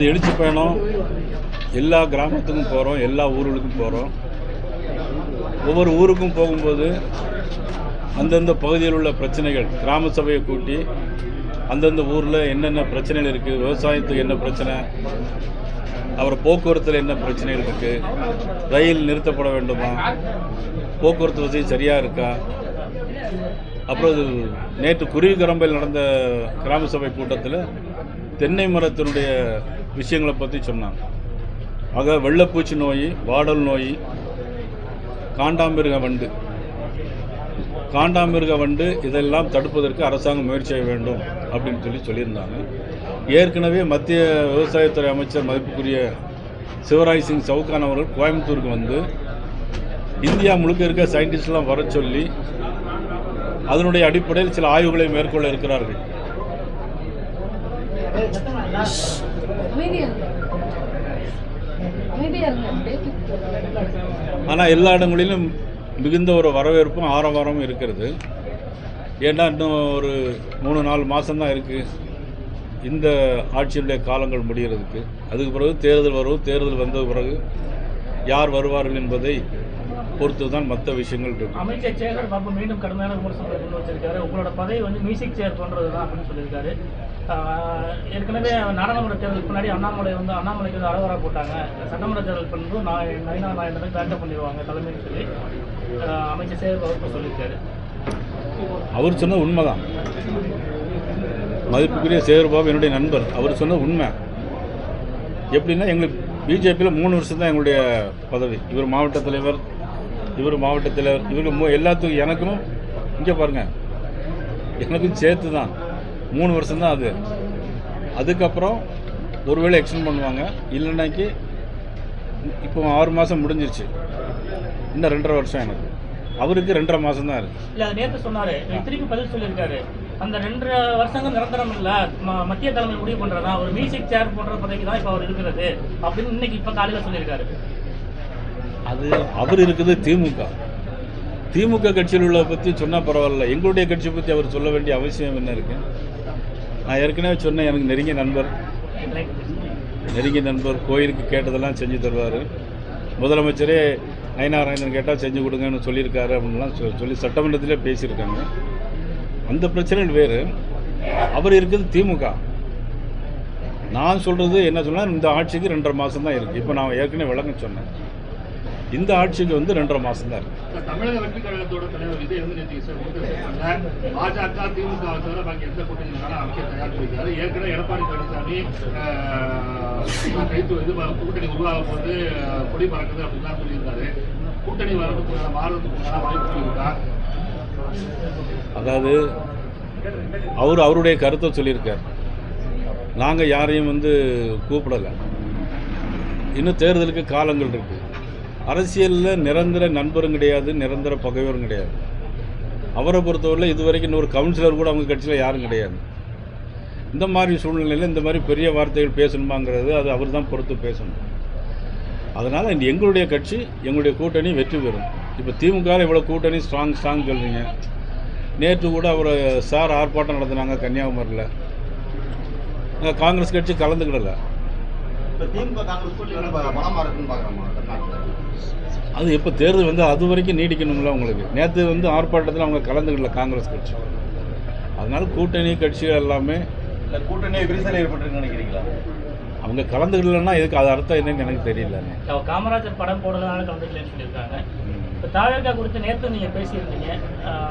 எழுச்சி பயணம் எல்லா கிராமத்துக்கும் போகிறோம் எல்லா ஊர்களுக்கும் போகிறோம் ஒவ்வொரு ஊருக்கும் போகும்போது அந்தந்த பகுதியில் உள்ள பிரச்சனைகள் கிராம சபையை கூட்டி அந்தந்த ஊரில் என்னென்ன பிரச்சனைகள் இருக்குது விவசாயத்துக்கு என்ன பிரச்சனை அப்புறம் போக்குவரத்தில் என்ன பிரச்சனைகள் இருக்குது ரயில் நிறுத்தப்பட வேண்டுமா போக்குவரத்து வசதி சரியாக இருக்கா? அப்புறம் இது நேற்று குருவிக்கரம்பையில் நடந்த கிராம சபை கூட்டத்தில் தென்னை மரத்தினுடைய விஷயங்களை பற்றி சொன்னாங்க. ஆக வெள்ளைப்பூச்சி நோய் வாடல் நோய் காண்டாமிருக வண்டு. காண்டாமிருக வண்டு இதெல்லாம் தடுப்பதற்கு அரசாங்கம் முயற்சி செய்ய வேண்டும் அப்படின்னு சொல்லி சொல்லியிருந்தாங்க. ஏற்கனவே மத்திய விவசாயத்துறை அமைச்சர் மதிப்புக்குரிய சிவராஜ் சிங் சவுகான் அவர்கள் கோயம்புத்தூருக்கு வந்து இந்தியா முழுக்க இருக்க சயின்டிஸ்ட்லாம் வர சொல்லி அதனுடைய அடிப்படையில் சில ஆய்வுகளை மேற்கொள்ள இருக்கிறார்கள். ஆனால் எல்லா இடங்களிலும் மிகுந்த ஒரு வரவேற்பும் ஆரவாரமும் இருக்கிறது. ஏன்னா இன்னும் ஒரு மூணு நாலு மாதம்தான் இருக்குது இந்த ஆட்சியினுடைய காலங்கள் முடிகிறதுக்கு அதுக்கு பிறகு தேர்தல் வரும். தேர்தல் வந்த பிறகு யார் வருவார்கள் என்பதை பொறுத்து தான் மற்ற விஷயங்கள் இருக்கு அமைச்சர் சேகர் பாபு மீண்டும் கடுமையான விமர்சனங்களை முன் வச்சிருக்காரு. உங்களோட பதவி வந்து மியூசிக் சேர் போன்றது தான் அப்படின்னு சொல்லியிருக்காரு. ஏற்கனவே நாடாளுமன்ற தேர்தலுக்கு முன்னாடி அண்ணாமலை வந்து அண்ணாமலைக்கு வந்து அறவரா போட்டாங்க. சட்டமன்ற தேர்தல் பண்ணும்போது நான் நைனா நாயுடு வந்து பேக்கப் பண்ணிடுவாங்க தலைமைன்னு சொல்லி. அமைச்சர் சேகர் பாபு சொல்லியிருக்காரு. அவர் சொன்ன உண்மைதான். மதிப்புக்குரிய சேகர்பாபு என்னுடைய நண்பர். அவர் சொன்ன உண்மை. எப்படின்னா எங்களுக்கு பிஜேபியில் மூணு வருஷம் தான் எங்களுடைய பதவி. இவர் மாவட்ட தலைவர் இவர் மாவட்ட தலைவர் இவருக்கு எல்லாத்துக்கும் எனக்கும் இங்கே பாருங்கள் எனக்கும் சேர்த்து தான் மூணு வருஷம் தான் அது. அதுக்கப்புறம் ஒருவேளை எக்ஸ்டெண்ட் பண்ணுவாங்க. இல்லைன்னாக்கி இப்போ ஆறு மாதம் முடிஞ்சிருச்சு. இன்னும் ரெண்டரை வருஷம் எனக்கு. அவருக்கு ரெண்டரை மாதம் தான் இருக்குது இல்ல நேற்று சொன்னாரு. திருப்பி பதில் சொல்லியிருக்காரு. அந்த ரெண்டரை வருஷங்கள் நிரந்தரம் இல்ல. மத்திய தலைமை முடிவு பண்றதா? ஒரு மியூசிக் சேர் போன்ற பதவிக்கு தான் இப்ப அவர் இருக்கிறது. அப்படின்னு இன்னைக்கு இப்ப காலையில சொல்லியிருக்காரு. அது அவர் இருக்குது திமுக. திமுக கட்சியில் உள்ள பற்றி சொன்னால் பரவாயில்ல. எங்களுடைய கட்சியை பற்றி அவர் சொல்ல வேண்டிய அவசியம் என்ன இருக்கு? நான் ஏற்கனவே சொன்னேன் எனக்கு நெருங்கிய நண்பர். நெருங்கிய நண்பர் கோயிலுக்கு கேட்டதெல்லாம் செஞ்சு தருவார். முதலமைச்சரே ஐநாராயணன் கேட்டால் செஞ்சு கொடுங்கன்னு சொல்லியிருக்காரு அப்படின்லாம் சொல்லி சட்டமன்றத்திலே பேசியிருக்காங்க. அந்த பிரச்சனைகள் வேறு. அவர் இருக்குது திமுக. நான் சொல்கிறது என்ன சொன்னால் இந்த ஆட்சிக்கு ரெண்டரை மாதம் தான் இருக்குது இப்போ நான் ஏற்கனவே விளக்கம் சொன்னேன். இந்த ஆட்சிக்கு வந்து ரெண்டரை மாதம் தான் இருக்குது தமிழக வெற்றி கழகத்தோட தலைவர் விஜய் வந்து நேற்று சார் கூட்டம் சேர்த்தாங்க. பாஜக திமுக வை தவிர பாக்கி எந்த கூட்டணி வேணாலும் அமைக்க தயார் பண்ணிருக்காரு ஏற்கனவே எடப்பாடி பழனிசாமி ஆஹ், கைத்து இது கூட்டணி உருவாக போது கொடி பறக்குது அப்படின்லாம் சொல்லியிருந்தாரு. கூட்டணி வாய்ப்பு இருக்கா அதாவது அவர் அவருடைய கருத்தை சொல்லியிருக்கார். நாங்கள் யாரையும் வந்து கூப்பிடலை. இன்னும் தேர்தலுக்கு காலங்கள் இருக்குது அரசியலில் நிரந்தர நண்பரும் கிடையாது நிரந்தர பகைவரும் கிடையாது. அவரை பொறுத்தவரையில் இதுவரைக்கும் இன்னொரு கவுன்சிலர் கூட அவங்க கட்சியில் யாரும் கிடையாது. இந்த மாதிரி சூழ்நிலையில் இந்த மாதிரி பெரிய வார்த்தைகள் பேசணுமாங்கிறது அது அவர் தான் பொறுத்து பேசணும். அதனால் இந்த எங்களுடைய கட்சி எங்களுடைய கூட்டணி வெற்றி பெறும். இப்போ திமுகவில் இவ்வளோ கூட்டணி ஸ்ட்ராங் ஸ்ட்ராங் சொல்கிறீங்க நேற்று கூட அவர் சார் ஆர்ப்பாட்டம் நடத்தினாங்க கன்னியாகுமரியில். காங்கிரஸ் கட்சி கலந்துக்கிடலை. இப்ப திமுக காங்கிரஸ் கூட்டணி இருக்குன்னு பாக்குறோமா? அது எப்போ தேர்தல் வந்து அது வரைக்கும் நீடிக்கணும்ல உங்களுக்கு? நேற்று வந்து ஆர்ப்பாட்டத்தில் அவங்க கலந்துக்கல காங்கிரஸ் கட்சி. அதனால கூட்டணி கட்சிகள் எல்லாமே இல்ல கூட்டணி விரிசல் ஏற்பட்டிருக்குன்னு நினைக்கிறீங்களா? அவங்க கலந்துக்கிடலன்னா இதுக்கு அது அர்த்தம் என்னன்னு எனக்கு தெரியல அவ காமராஜர் படம் போடுறதுனால கலந்துக்கலன்னு சொல்லியிருக்காங்க. இப்போ தாவேக்கா குறித்து நேற்று நீங்கள் பேசியிருந்தீங்க.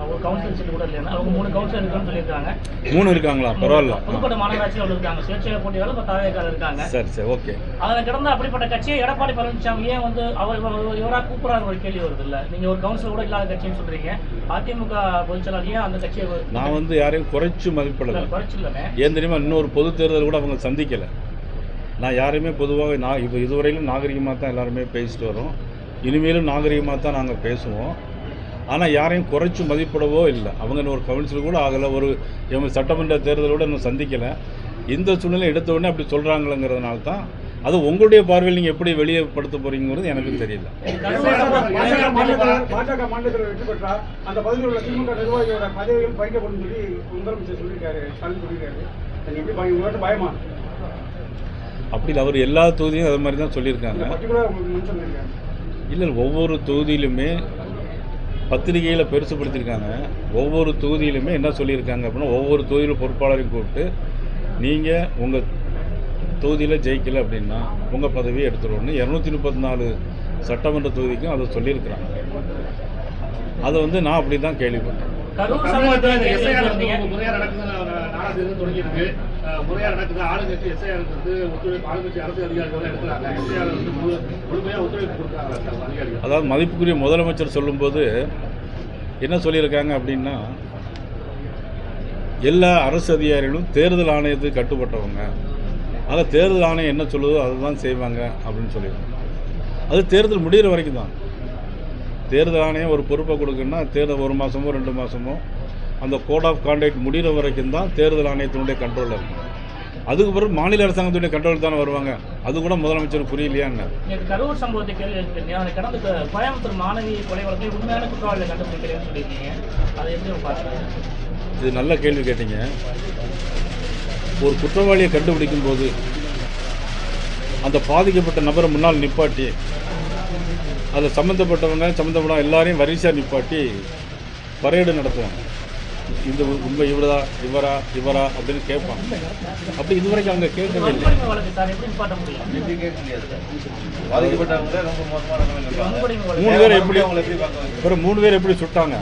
ஒரு கவுன்சில் சீட்டு கூட இல்லைன்னா அவங்க மூணு கவுன்சில் இருக்குன்னு சொல்லியிருக்காங்க. மூணு இருக்காங்களா? பரவாயில்ல. புதுக்கோட்டை மாநகராட்சியில் அவங்க இருக்காங்க. சுயேட்சையாக போட்டியாலும் இப்போ தாவேக்கால இருக்காங்க. சரி சரி ஓகே. அதில் கிடந்த அப்படிப்பட்ட கட்சியை எடப்பாடி பழனிசாமி ஏன் வந்து அவர் இவர் இவராக கூப்பிட்றாங்க ஒரு கேள்வி வருது இல்லை? நீங்கள் ஒரு கவுன்சிலர் கூட இல்லாத கட்சின்னு சொல்கிறீங்க அதிமுக பொதுச்செயலாளர் ஏன் அந்த கட்சியை நான் வந்து யாரையும் குறைச்சு மதிப்பிடலை. குறைச்சில்லனே ஏன் தெரியுமா? இன்னொரு பொது தேர்தல் கூட அவங்க சந்திக்கலை. நான் யாரையுமே பொதுவாக நான் இப்போ இதுவரையிலும் நாகரிகமாக தான் எல்லாருமே பேசிட்டு வரோம் இனிமேலும் நாகரிகமாக தான் நாங்கள் பேசுவோம் ஆனால் யாரையும் குறைச்சி மதிப்பிடவோ இல்லை அவங்க ஒரு கவுன்சில் கூட ஆகலை ஒரு எங்கள் சட்டமன்ற தேர்தலோட இன்னும் சந்திக்கலை இந்த சூழ்நிலை எடுத்த உடனே அப்படி சொல்கிறாங்களங்கிறதுனால தான் அது உங்களுடைய பார்வையில் நீங்கள் எப்படி வெளியே படுத்த போகிறீங்கிறது எனக்கு தெரியல பாஜக மாநிலத்தில் வெற்றி அந்த பகுதியில் உள்ள திமுக நிர்வாகியோட பதவிகள் சொல்லி முதலமைச்சர் சொல்லியிருக்காரு ஸ்டாலின் சொல்லியிருக்காரு எப்படி பயமா அப்படி இல்லை, அவர் எல்லா தொகுதியும் அது மாதிரி தான் சொல்லியிருக்காங்க. இல்லை ஒவ்வொரு தொகுதியிலுமே பத்திரிகையில் பெருசுப்படுத்தியிருக்காங்க ஒவ்வொரு தொகுதியிலுமே என்ன சொல்லியிருக்காங்க அப்படின்னா ஒவ்வொரு தொகுதியில் பொறுப்பாளரையும் கூப்பிட்டு நீங்கள் உங்கள் தொகுதியில் ஜெயிக்கல அப்படின்னா உங்கள் பதவியை எடுத்துருவோன்னு இரநூத்தி முப்பத்தி நாலு சட்டமன்ற தொகுதிக்கும் அதை சொல்லியிருக்கிறாங்க. அதை வந்து நான் அப்படி தான் கேள்விப்பட்டேன் முறையாக நடக்குது. ஆளுங்கட்சி எஸ்ஐஆர் வந்து ஒத்துழைப்பு ஆளுங்கட்சி அரசு அதிகாரிகள் எடுக்கிறாங்க. எஸ்ஐஆர் வந்து முழுமையாக ஒத்துழைப்பு கொடுக்குறாங்க அதிகாரிகள். அதாவது மதிப்புக்குரிய முதலமைச்சர் சொல்லும்போது என்ன சொல்லியிருக்காங்க அப்படின்னா எல்லா அரசு அதிகாரிகளும் தேர்தல் ஆணையத்துக்கு கட்டுப்பட்டவங்க. ஆக தேர்தல் ஆணையம் என்ன சொல்லுதோ அதை தான் செய்வாங்க அப்படின்னு சொல்லியிருக்காங்க. அது தேர்தல் முடிகிற வரைக்கும் தான். தேர்தல் ஆணையம் ஒரு பொறுப்பை கொடுக்குன்னா தேர்தல் ஒரு மாதமோ ரெண்டு மாதமோ அந்த கோட் ஆஃப் கான்டாக்ட் முடிகிற வரைக்கும் தான் தேர்தல் ஆணையத்தினுடைய கண்ட்ரோலில் இருக்கும் அதுக்கு பிறகு மாநில அரசாங்கத்துடைய கண்ட்ரோல் தானே வருவாங்க. அது கூட முதலமைச்சர் புரியலையா என்ன? நேற்று கரூர் சம்பவத்தை கேள்வி அதை கடந்த கோயம்புத்தூர் மாணவி கொலை வழக்கில் உண்மையான குற்றவாளியை கண்டுபிடிக்கிறேன்னு சொல்லியிருக்கீங்க. அதை எப்படி இது நல்ல கேள்வி கேட்டீங்க. ஒரு குற்றவாளியை கண்டுபிடிக்கும் போது அந்த பாதிக்கப்பட்ட நபரை முன்னால் நிப்பாட்டி அதில் சம்மந்தப்பட்டவங்க சம்மந்தப்பட்ட எல்லாரையும் வரிசையாக நிப்பாட்டி பரேடு நடத்துவாங்க. இந்த உண்மை இவரா இவரா இவரா அப்படின்னு கேட்பாங்க அப்படி இதுவரைக்கும் அவங்க கேட்கவே இல்லை. மூணு பேர் எப்படி அவங்களை எப்படி பார்க்க அப்புறம் மூணு பேர் எப்படி சுட்டாங்க?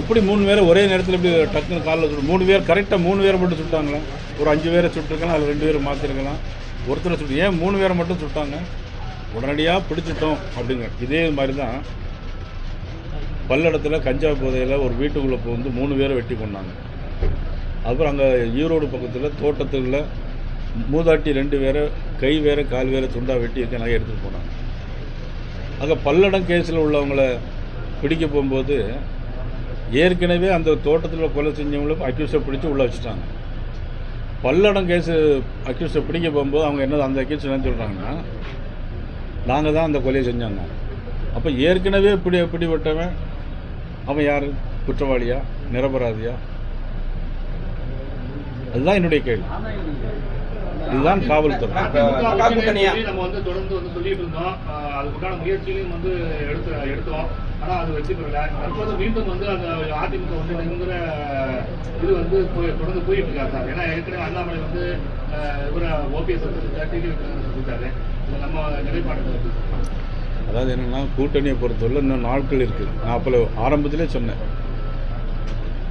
எப்படி மூணு பேரை ஒரே நேரத்தில் எப்படி டக்குன்னு காலில் சுட்டு மூணு பேர் கரெக்டாக மூணு பேரை மட்டும் சுட்டாங்களா? ஒரு அஞ்சு பேரை சுட்டிருக்கலாம் அதில் ரெண்டு பேரை மாற்றிருக்கலாம் ஒருத்தரை சுட்டு ஏன் மூணு பேரை மட்டும் சுட்டாங்க? உடனடியாக பிடிச்சிட்டோம் அப்படிங்க. இதே மாதிரி தான் பல்லடத்தில் கஞ்சா போதையில் ஒரு வீட்டுக்குள்ளே புகுந்து மூணு பேரை வெட்டி கொண்டாங்க அப்புறம் அங்கே ஈரோடு பக்கத்தில் தோட்டத்தில் மூதாட்டி ரெண்டு பேரை கை வேற கால் வேற துண்டாக வெட்டி இருக்க நகை எடுத்துகிட்டு போனாங்க. அங்கே பல்லடம் கேஸில் உள்ளவங்கள பிடிக்க போகும்போது ஏற்கனவே அந்த தோட்டத்தில் கொலை செஞ்சவங்கள அக்யூஸை பிடிச்சி உள்ளே வச்சுட்டாங்க. பல்லடம் கேஸு அக்யூஸை பிடிக்க போகும்போது அவங்க என்ன அந்த அக்யூஸ் என்ன சொல்கிறாங்கன்னா நாங்கள் தான் அந்த கொலையை செஞ்சாங்க. அப்போ ஏற்கனவே இப்படி பிடிபட்டவன் அவன் யார் குற்றவாளியா நிரபராதியா? அதுதான் என்னுடைய கேள்வி. இதுதான் காவல்துறை. நம்ம வந்து தொடர்ந்து வந்து சொல்லிட்டு இருந்தோம். அதுக்குண்டான முயற்சிகளையும் வந்து எடுத்து எடுத்தோம். ஆனா அது வெற்றி பெறல. தற்போது மீண்டும் வந்து அந்த அதிமுக ஒன்றிணைங்கிற இது வந்து போய் தொடர்ந்து போயிட்டு இருக்காரு சார். ஏன்னா ஏற்கனவே அண்ணாமலை வந்து ஆஹ் இவர ஓபிஎஸ் டிவி சொல்லிட்டாரு இது நம்ம நிலைப்பாடு அதாவது என்னென்னா கூட்டணியை பொறுத்தவரை இன்னும் நாட்கள் இருக்குது நான் அப்போ ஆரம்பத்திலே சொன்னேன்.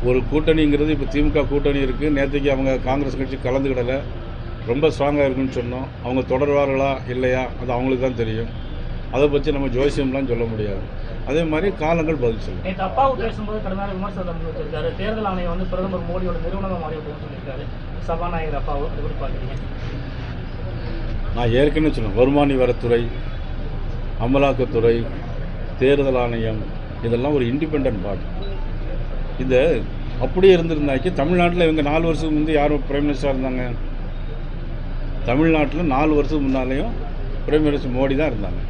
ஒரு கூட்டணிங்கிறது இப்போ திமுக கூட்டணி இருக்குது நேற்றுக்கு அவங்க காங்கிரஸ் கட்சி கலந்துக்கிடலை. ரொம்ப ஸ்ட்ராங்காக இருக்குன்னு சொன்னோம். அவங்க தொடர்வார்களா இல்லையா? அது அவங்களுக்கு தான் தெரியும். அதை பற்றி நம்ம ஜோசியம்லாம் சொல்ல முடியாது. அதே மாதிரி காலங்கள் பதில் சொல்லும் நேற்று அப்பாவு பேசும்போது கடுமையான விமர்சனத்தை முன் வச்சிருக்காரு. தேர்தல் ஆணையம் வந்து பிரதமர் மோடியோட நிறுவனமாக மாறி சொல்லியிருக்காரு. சபாநாயகர் அப்பாவு அது எப்படி பார்க்குறீங்க? நான் ஏற்கனவே சொன்னேன் வருமானி வரத்துறை அமலாக்கத்துறை தேர்தல் ஆணையம் இதெல்லாம் ஒரு இண்டிபெண்ட் பாடி இதை அப்படியே இருந்திருந்தாக்கி தமிழ்நாட்டில் இவங்க நாலு வருஷத்துக்கு முந்தைய யாரும் பிரைம் மினிஸ்டராக இருந்தாங்க? தமிழ்நாட்டில் நாலு வருஷத்துக்கு முன்னாலேயும் பிரைம் மினிஸ்டர் மோடி தான் இருந்தாங்க.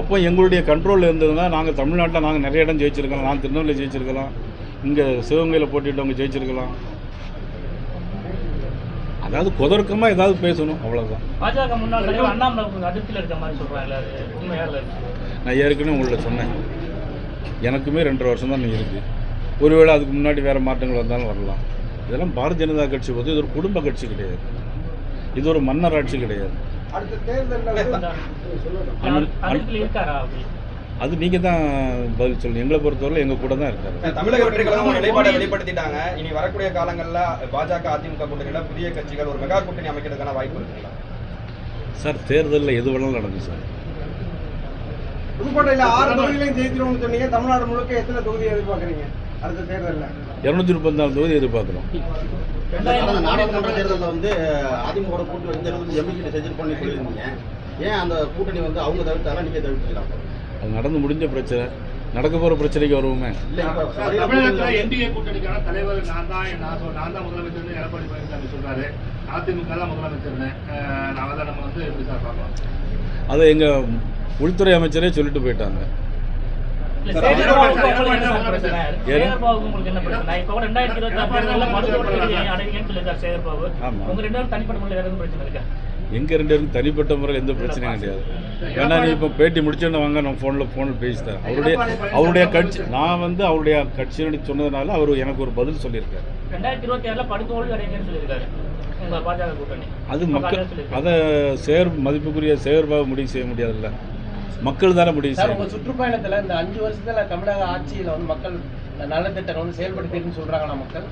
அப்போ எங்களுடைய கண்ட்ரோலில் இருந்ததுன்னா நாங்கள் தமிழ்நாட்டில் நாங்கள் நிறைய இடம் ஜெயிச்சிருக்கலாம். நான் திருநெல்வேலி ஜெயிச்சிருக்கலாம். இங்கே சிவகங்கையில் போட்டிட்டவங்க ஜெயிச்சிருக்கலாம். அதாவது குதர்க்கமாக ஏதாவது பேசணும் அவ்வளோதான் பாஜக முன்னாள் தலைவர் அண்ணாமலை கொஞ்சம் அதிருப்தியில் இருக்க மாதிரி சொல்கிறாங்க அது உண்மையாக இல்லை? நான் ஏற்கனவே உங்கள்ட்ட சொன்னேன். எனக்குமே ரெண்டரை வருஷம் தான் இருக்குது ஒருவேளை அதுக்கு முன்னாடி வேறு மாற்றங்கள் வந்தாலும் வரலாம். இதெல்லாம் பாரதிய ஜனதா கட்சி போது இது ஒரு குடும்ப கட்சி கிடையாது. இது ஒரு மன்னர் ஆட்சி கிடையாது. அடுத்த தேர்தலில் அது நீங்கள் தான் பதில் சொல்லணும். எங்களை பொறுத்தவரை எங்கள் கூட தான் இருக்காரு. தமிழக வெற்றி கழகம் நிலைப்பாடை வெளிப்படுத்திட்டாங்க. இனி வரக்கூடிய காலங்கள்ல பாஜக அதிமுக கூட்டணியில புதிய கட்சிகள் ஒரு மெகா கூட்டணி அமைக்கிறதுக்கான வாய்ப்பு இருக்குங்களா சார் தேர்தலில் எது வேணாலும் நடக்கும் சார். புதுக்கோட்டையில் ஆறு தொகுதிகளையும் ஜெயிச்சிருவோம்னு சொன்னீங்க. தமிழ்நாடு முழுக்க எத்தனை தொகுதி எதிர்பார்க்குறீங்க அடுத்த தேர்தலில்? இரநூத்தி முப்பத்தாறு தொகுதி எதிர்பார்க்குறோம். கடந்த நாடாளுமன்ற தேர்தலில் வந்து அதிமுக கூட்டணி வந்து எம்பிக்கிட்ட செஞ்சிருப்போம்னு சொல்லியிருந்தீங்க. ஏன் அந்த கூட்டணி வந்து அவங்க தவிர்த்தாலும் நீங்க தவிர்த்துக்கலாம்? அது நடந்து முடிஞ்ச பிரச்சனை. நடக்க போகிற பிரச்சனைக்கு வருவோமே. தமிழகத்துல என்டிஏ கூட்டணிக்கான தலைவர் நான் தான் நான் தான் முதலமைச்சர்னு எடப்பாடி பழனிசாமி சொல்றாரு. அதிமுக தான் முதலமைச்சர்னு. நாம தான் நம்ம வந்து எப்படி சார் பார்க்கலாம் அதை எங்கள் உள்துறை அமைச்சரே சொல்லிட்டு போயிட்டாங்க. இல்ல, சேகர்பாபுக்கு உங்களுக்கு என்ன சார் பிரச்சனை? சேகர்பாபுக்கு உங்களுக்கு என்ன பிரச்சனை? இப்போ கூட 2026 தேர்தல்ல மருத்துவர் நீதி அடைவீங்கன்னு சொல்லியிருக்காரு சேகர்பாபு. ஆமா. உங்க ரெண்டு பேரும் தனிப்பட்ட எங்க ரெண்டு பேருக்கும் தனிப்பட்ட முறையில் எந்த பிரச்சனையும் கிடையாது வேணா நீ இப்போ பேட்டி முடிச்சோன்னு வாங்க நான் ஃபோனில் ஃபோனில் பேசித்தரேன் அவருடைய அவருடைய கட்சி நான் வந்து அவருடைய கட்சியினுடைய சொன்னதுனால அவர் எனக்கு ஒரு பதில் சொல்லியிருக்காரு 2026 ல படுதோல்வி அடைவீங்கன்னு சொல்லியிருக்காரு. உங்க பாஜக கூட்டணி. அது மக்கள். அதை சேர் மதிப்புக்குரிய செயற்பாக முடிவு செய்ய முடியாதுல்ல மக்கள் தானே முடிவு செய்யணும் சுற்றுப்பயணத்துல இந்த அஞ்சு வருஷத்துல தமிழக ஆட்சியில வந்து மக்கள் நலத்திட்டங்கள் வந்து செயல்படுத்திருக்குன்னு சொல்றாங்களா மக்கள்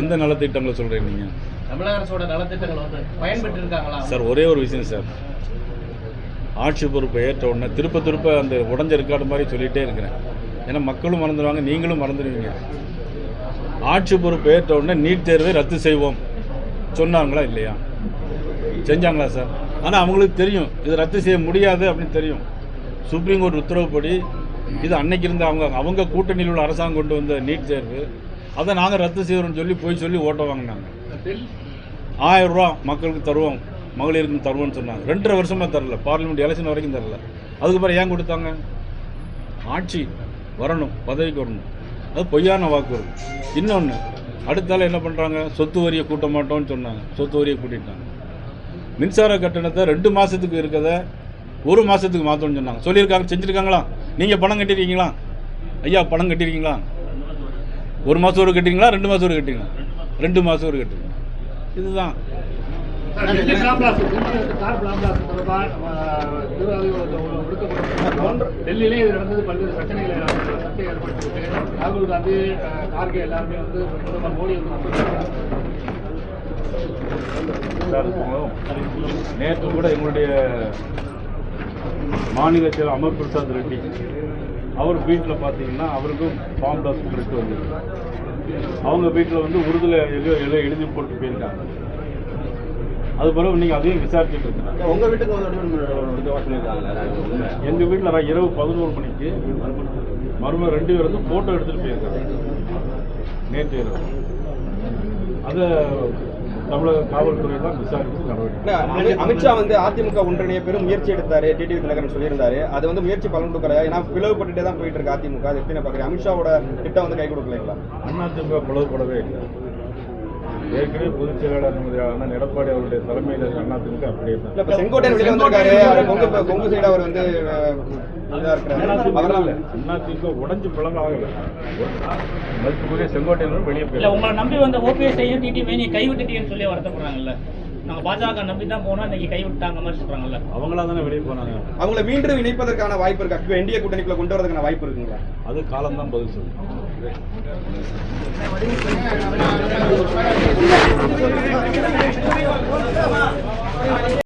எந்த நலத்திட்டங்களை சொல்கிறீங்க நீங்கள் தமிழக அரசோட நலத்திட்டங்கள் வந்து பயன்பெற்று இருக்காங்களா சார் ஒரே ஒரு விஷயம் சார். ஆட்சி பொறுப்பை ஏற்ற உடனே திருப்ப திருப்ப அந்த உடஞ்ச ரெக்கார்டு மாதிரி சொல்லிகிட்டே இருக்கிறேன். ஏன்னா மக்களும் மறந்துடுவாங்க நீங்களும் மறந்துடுவீங்க ஆட்சி பொறுப்பு ஏற்ற உடனே நீட் தேர்வை ரத்து செய்வோம். சொன்னாங்களா இல்லையா? செஞ்சாங்களா சார்? ஆனால் அவங்களுக்கு தெரியும் இது ரத்து செய்ய முடியாது அப்படின்னு தெரியும். சுப்ரீம் கோர்ட் உத்தரவுப்படி இது அன்னைக்கு இருந்த அவங்க அவங்க கூட்டணியில் உள்ள அரசாங்கம் கொண்டு வந்த நீட் தேர்வு அதை நாங்கள் ரத்து செய்கிறோம்னு சொல்லி போய் சொல்லி ஓட்ட வாங்கினாங்க. ஆயிரம் ரூபா மக்களுக்கு தருவோம் மகளிருக்கு தருவோம்னு சொன்னாங்க. ரெண்டரை வருஷமாக தரல. பார்லிமெண்ட் எலெக்ஷன் வரைக்கும் தரல. அதுக்கு பிறகு ஏன் கொடுத்தாங்க? ஆட்சி வரணும் பதவிக்கு வரணும். அது பொய்யான வாக்குறுதி. இன்னொன்று அடுத்தால என்ன பண்ணுறாங்க சொத்து வரியை கூட்ட மாட்டோம்னு சொன்னாங்க. சொத்து வரியை கூட்டிட்டாங்க. மின்சார கட்டணத்தை ரெண்டு மாதத்துக்கு இருக்கிறத ஒரு மாதத்துக்கு மாற்றணும்னு சொன்னாங்க. சொல்லியிருக்காங்க செஞ்சுருக்காங்களா? நீங்கள் பணம் கட்டியிருக்கீங்களா? ஐயா பணம் கட்டியிருக்கீங்களா? ஒரு மாதம் ஒரு கட்டுறீங்களா? ரெண்டு மாதம் ஒரு கட்டுறீங்களா? ரெண்டு மாதம் ஒரு கட்டுறீங்க இதுதான். டெல்லியிலே இது நடந்தது பல்வேறு பிரச்சனைகளை சர்ச்சை ஏற்படுத்திருக்கு ராகுல் காந்தி கார்கே எல்லாருமே வந்து பிரதமர் மோடி நேற்று கூட எங்களுடைய மாநில செயலர் அமர் பிரசாத் ரெட்டி அவர் வீட்டில் பார்த்தீங்கன்னா அவருக்கும் ஃபார்ம் ஹாஸ்பிட்டலுக்கு வந்து அவங்க வீட்டில் வந்து உருதுல எழு எழு எழுதி போட்டு போயிருக்காங்க. அது பிறகு நீங்கள் அதையும் விசாரிச்சுட்டு இருக்கீங்க. உங்க வீட்டுக்கு எங்கள் வீட்டில் நான் இரவு பதினோரு மணிக்கு மருமக ரெண்டு பேர் வந்து ஃபோட்டோ எடுத்துகிட்டு போயிருக்காங்க. நேற்று இரவு. அதை தமிழக காவல்துறை தான் விசாரித்து நடவடிக்கை அமித்ஷா வந்து அதிமுக ஒன்றிணைய பெரும் முயற்சி எடுத்தாரு டிடிவி தினகரன் சொல்லியிருந்தாரு. அது வந்து முயற்சி பலன் கொடுக்கல ஏன்னா பிளவுபட்டுட்டே தான் போயிட்டு இருக்கு அதிமுக. அது எப்படி பாக்குறேன் அமித்ஷாவோட திட்டம் வந்து கை கொடுக்கலைங்களா? அதிமுக பிளவுபடவே இல்லை. ஏற்கனவே பொதுச் செயலாளர் நம்முடைய அண்ணன் எடப்பாடி அவருடைய தலைமையில் அதிமுக அப்படியே இல்ல தான் இப்ப செங்கோட்டையன் வெளியே வந்திருக்காரு. கொங்கு கொங்கு சைடு அவர் வந்து அதிமுக உடஞ்சு பிளவு ஆகலை மதிப்புக்குரிய செங்கோட்டையனும் வெளியே இல்ல போயிடும் உங்களை நம்பி வந்த ஓபிஎஸ் ஐயும் டிடிவி நீங்க கைவிட்டுட்டீங்கன்னு சொல்லி வருத்தப்படுறாங்கல்ல. நாங்க பாஜக நம்பி தான் போனோம் இன்னைக்கு கைவிட்டாங்க மாதிரி சொல்றாங்கல்ல. அவங்களா தானே வெளியே போனாங்க? அவங்கள மீண்டும் இணைப்பதற்கான வாய்ப்பு இருக்கா? என்டிஏ கூட்டணிக்குள்ள கொண்டு வரதுக்கான வாய்ப்பு இருக்குங்களா? அது காலம்தான் பதில் சொல்லும் ハハハハ!